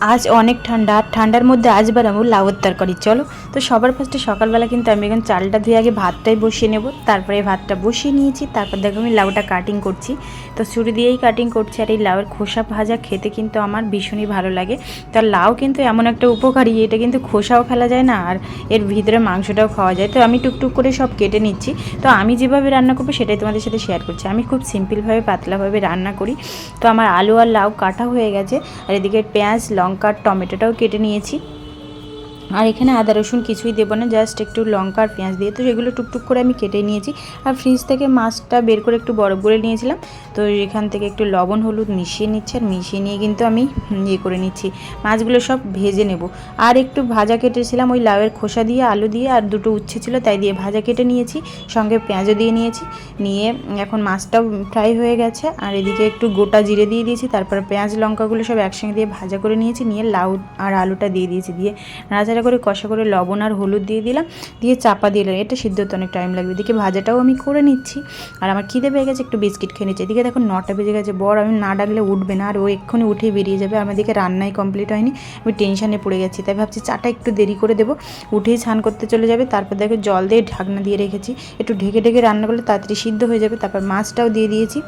আজ অনেক ঠান্ডা ঠান্ডার মধ্যে আজ বানাবো লাউয়ের তরকারি। চলো, তো সবার ফার্স্টে সকালবেলা কিন্তু আমি এখন চালটা ধুয়ে আগে ভাতটাই বসিয়ে নেব। তারপরে ভাতটা বসিয়ে নিয়েছি, তারপর দেখো আমি লাউটা কাটিং করছি। তো ছুরি দিয়েই কাটিং করছি, আর এই লাউয়ের খোসা ভাজা খেতে কিন্তু আমার ভীষণই ভালো লাগে। তার লাউ কিন্তু এমন একটা উপকারী, এটা কিন্তু খোসাও ফেলা যায় না, আর এর ভিতরে মাংসটাও খাওয়া যায়। তো আমি টুকটুক করে সব কেটে নিচ্ছি। তো আমি যেভাবে রান্না করব সেটাই তোমাদের সাথে শেয়ার করছি। আমি খুব সিম্পলভাবে পাতলাভাবে রান্না করি। তো আমার আলু আর লাউ কাটা হয়ে গেছে, আর এদিকে পেঁয়াজ লঙ্কা আর টমেটোটাও কেটে নিয়েছি। আর এখানে আদা রসুন কিছুই দেবো না জাস্ট একটু লঙ্কা আর পেঁয়াজ দিয়ে। তো সেগুলো টুকটুক করে আমি কেটে নিয়েছি। আর ফ্রিজ থেকে মাছটা বের করে একটু বরফ করে নিয়েছিলাম। তো এখান থেকে একটু লবণ, হলুদ মিশিয়ে নিচ্ছি আর মিশিয়ে নিয়ে কিন্তু আমি ইয়ে করে নিচ্ছি। মাছগুলো সব ভেজে নেব। আর একটু ভাজা কেটেছিলাম ওই লাউয়ের খোসা দিয়ে, আলু দিয়ে, আর দুটো উচ্ছে ছিল তাই দিয়ে ভাজা কেটে নিয়েছি। সঙ্গে পেঁয়াজও দিয়ে নিয়েছি। নিয়ে এখন মাছটাও ফ্রাই হয়ে গেছে। আর এদিকে একটু গোটা জিরে দিয়ে দিয়েছি। তারপর পেঁয়াজ, লঙ্কাগুলো সব একসঙ্গে দিয়ে ভাজা করে নিয়েছি। নিয়ে লাউ আর আলুটা দিয়ে দিয়েছি। দিয়ে নাড়াচাড়া করে, কষা করে লবণ আর হলুদ দিয়ে দিলাম, দিয়ে চাপা দিলাম। এটা সিদ্ধ হতে অনেক টাইম লাগবে। এদিকে ভাজাটাও আমি করে নিচ্ছি। আর আমার খিদে পেয়ে গেছে, একটু বিস্কিট খেয়ে নিচ্ছি। এদিকে দেখো নটা বেজে গেছে। বর, আমি না ডাকলে উঠবে না, আর ও এক্ষুনি উঠেই বেরিয়ে যাবে। আমার দিকে রান্নাই কমপ্লিট হয়নি। আমি টেনশানে পড়ে গেছি। তাই ভাবছি চাটা একটু দেরি করে দেবো। উঠেই স্নান করতে চলে যাবে। তারপর দেখো জল দিয়ে ঢাকনা দিয়ে রেখেছি। একটু ঢেকে ঢেকে রান্না করলে তাড়াতাড়ি সিদ্ধ হয়ে যাবে। তারপর মাছটাও দিয়ে দিয়েছি।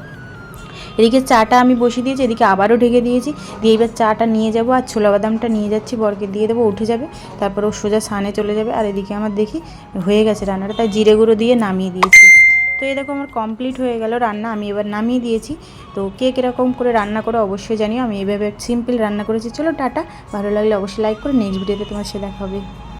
এদিকে চাটা আমি বসিয়ে দিয়েছি, এদিকে আবারও ঢেকে দিয়েছি। দিয়ে এবার চাটা নিয়ে যাব আর ছোলা বাদামটা নিয়ে যাচ্ছি, বরকে দিয়ে দেবো, উঠে যাবে। তারপর ও সোজা সানে চলে যাবে। আর এদিকে আমার দেখি হয়ে গেছে রান্নাটা, তাই জিরে গুঁড়ো দিয়ে নামিয়ে দিয়েছি। তো এই দেখো আমার কমপ্লিট হয়ে গেল রান্না, আমি এবার নামিয়ে দিয়েছি। তো কে কীরকম করে রান্না করে অবশ্যই জানিও, আমি এভাবে সিম্পল রান্না করেছি। চলো টাটা, ভালো লাগলে অবশ্যই লাইক করে নেক্সট ভিডিওতে তোমার সে দেখা হবে।